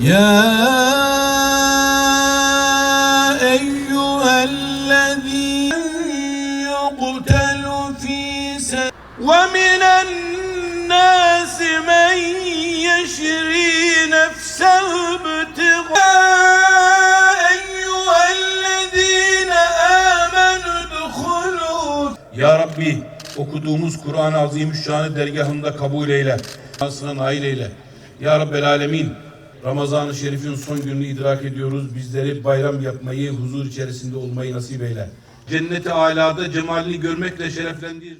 يا أيها الذين يقتل في سبيل ومن الناس من يشري نفسه ابتغاء أيها الذين آمنوا ادخلوا Ya Rabbi okuduğumuz Kur'an-ı Azimüşşan'ı dergahında kabul eyle. Şansına nail eyle. Ya Rabbel Alemin Ramazan-ı Şerif'in son gününü idrak ediyoruz. Bizleri bayram yapmayı, huzur içerisinde olmayı nasip eyle. Cenneti alada cemalini görmekle şereflendir.